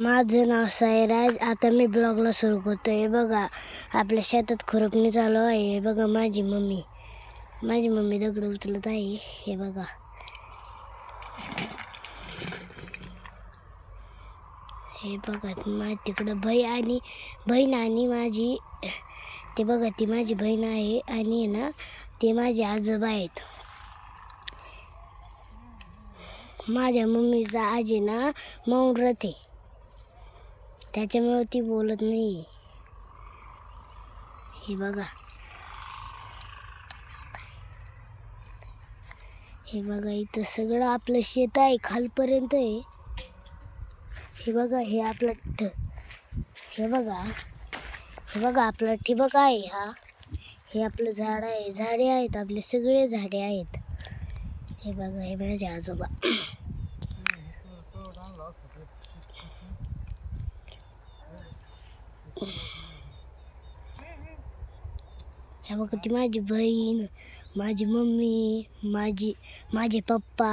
माझं नाव सैराज आता मी ब्लॉगला सुरू करतो आहे बघा आपल्या शेतात खुरपणी चालू आहे. हे बघा माझी मम्मी. माझी मम्मी दगड उचलत आहे. हे बघा. हे बघा मा तिकडं बहीण आणि बहीण आणि माझी ते बघा ती माझी बहीण आहे आणि आहे ना ते माझे आजोबा आहेत. माझ्या मम्मीचा आजी ना मौन रथे त्याच्यामुळे ती बोलत नाही हे बघा. हे बघा इथं सगळं आपलं शेत आहे खालपर्यंत आहे. हे बघा हे आपलं ठ हे बघा. हे बघा आपलं ठिबक आहे हा. हे आपलं झाड आहे झाडे आहेत आपले सगळे झाडे आहेत. हे बघा हे माझे आजोबा. हे बघा ती माझी बहीण माझी मम्मी माझी माझे पप्पा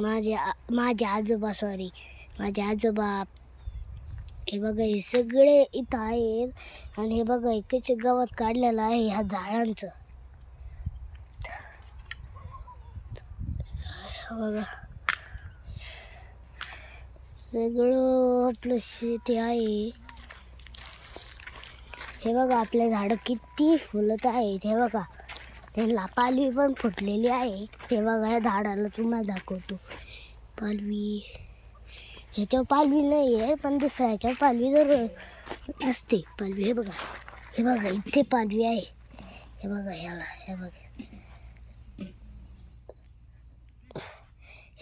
माझे आ- माझे आजोबा सॉरी माझे आजोबा हे बघा हे सगळे इथं आहेत आणि हे बघा हे कसे गवत काढलेलं आहे ह्या झाडांचं बघा सगळं आपलं शेती आहे हे बघा आपले झाडं किती फुलत आहेत. हे बघा त्यांना पालवी पण फुटलेली आहे. हे बघा या झाडाला तुम्हाला दाखवतो. पालवी. ह्याच्यावर पालवी नाही आहे पण दुसऱ्या ह्याच्यावर पालवी जर असते पालवी. हे बघा हे बघा इथे पालवी आहे. हे बघा ह्याला हे बघा.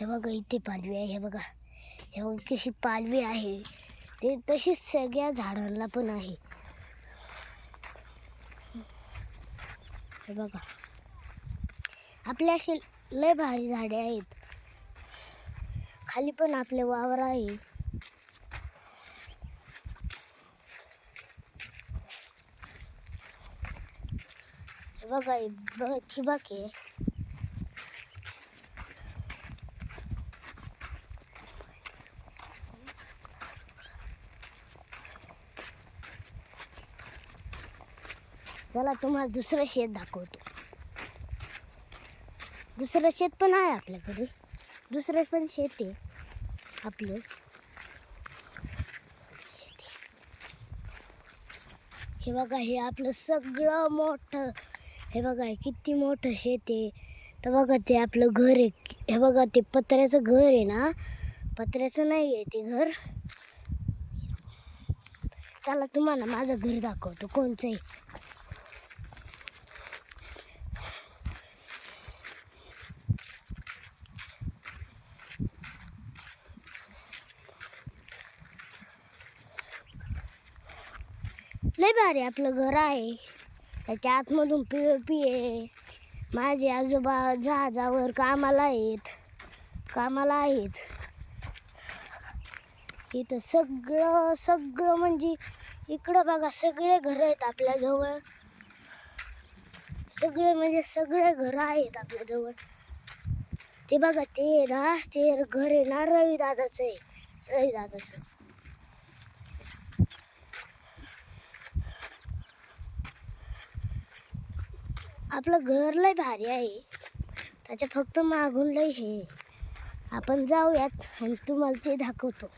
हे बघा इथे पालवी आहे हे बघा. हे बघा कशी पालवी आहे. ते तशीच सगळ्या झाडांना पण आहे. हे बघा. आपले असे लय भारी झाडे आहेत. खाली पण आपले वावर आहे. बघा ठिबक आहे. चला तुम्हाला दुसरं शेत दाखवतो. दुसरं शेत पण आहे आपल्याकडे. दुसरं पण शेत आहे आपलं. हे बघा हे आपलं सगळं मोठं हे बघा हे किती मोठं शेत आहे. तर बघा ते आपलं घर आहे. हे बघा ते पत्र्याचं घर आहे ना? पत्र्याचं नाही आहे ते घर. चला तुम्हाला माझं घर दाखवतो. कोणचंही लय भारी आपलं घर आहे. त्याच्या आतमधून पी ओ पी आहे. माझे आजोबा जहाजावर कामाला आहेत. कामाला आहेत. इथं सगळं सगळं म्हणजे इकडं बघा सगळे घर आहेत आपल्याजवळ सगळे म्हणजे सगळे घर आहेत आपल्याजवळ ते बघा ते ना ते घर आहे ना रवी दादाचं आहे. रवी दादाचं. आपलं घर लय भारी आहे. त्याच्या फक्त मागून लय हे. आपण जाऊयात आणि तुम्हाला ते दाखवतो.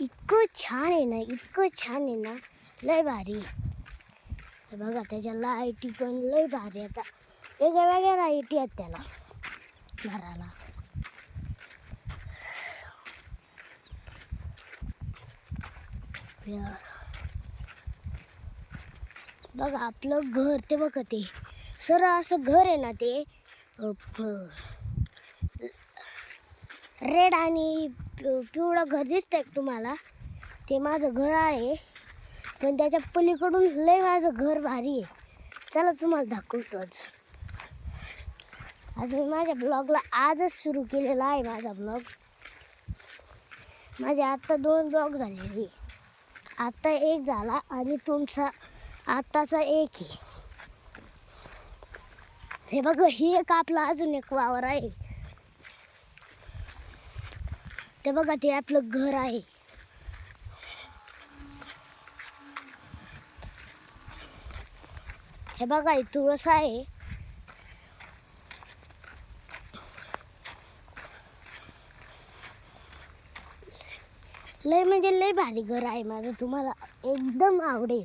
इतकं छान आहे ना इतकं छान आहे ना. लय भारी. आहे बघा त्याच्या लाईटी पण लय भारी आता. वेगळ्या वेगळ्या लाईटी आहेत त्याला. घराला. Yeah. बघा आपलं घर ते बघा ते. सर असं घर आहे ना ते. रेड आणि पिवळं घर दिसतंय तुम्हाला? ते माझं घर आहे. पण त्याच्या पलीकडून लय माझं घर भारी आहे. चला तुम्हाला दाखवतो आज. आज मी माझ्या ब्लॉगला आजच सुरू केलेला आहे माझा ब्लॉग. माझे आत्ता दोन ब्लॉग झालेले. आत्ता एक झाला आणि तुमचा आत्ताचा एक आहे. हे बघ ही एक आपला अजून एक वावर आहे. ते बघा ते आपलं घर आहे. हे बघा हे तुळस आहे. लय म्हणजे लय भारी घर आहे माझं तुम्हाला एकदम आवडेल.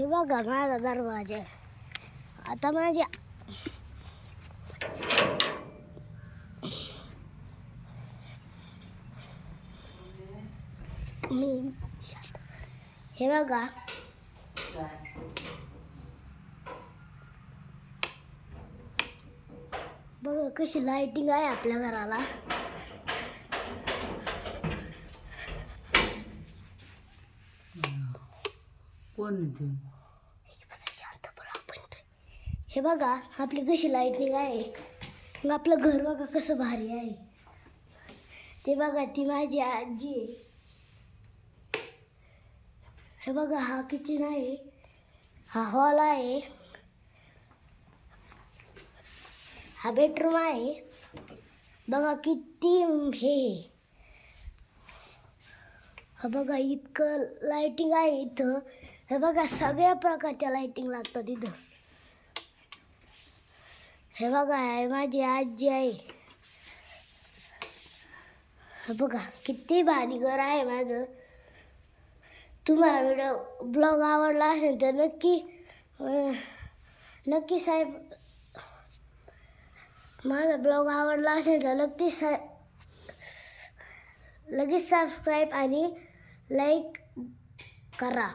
हे बघा माझा. दरवाजा आता माझ्या मी हे बघा. बघा कशी लाइटिंग आहे आपल्या घराला. कोण आहे ते शांत बोला आपण तर. हे बघा आपली कशी लाईटनिंग आहे. मग आपलं घर बघा कसं भारी आहे. ते बघा ती माझी आजी आहे. हे बघा हा किचन आहे. हा हॉल आहे. हा बेडरूम आहे. बघा किती हे. हा बघा इतकं लाईटिंग आहे इथं. हे बघा सगळ्या प्रकारच्या लाइटिंग लागतात इथं. हे बघा आहे माझी आजी आहे. बघा किती भारी घर आहे माझं. तुम्हाला व्हिडिओ ब्लॉग आवडला असेल तर नक्की नक्की साहेब माझा ब्लॉग आवडला असेल तर नक्की सा लगेच सबस्क्राईब आणि लाईक करा.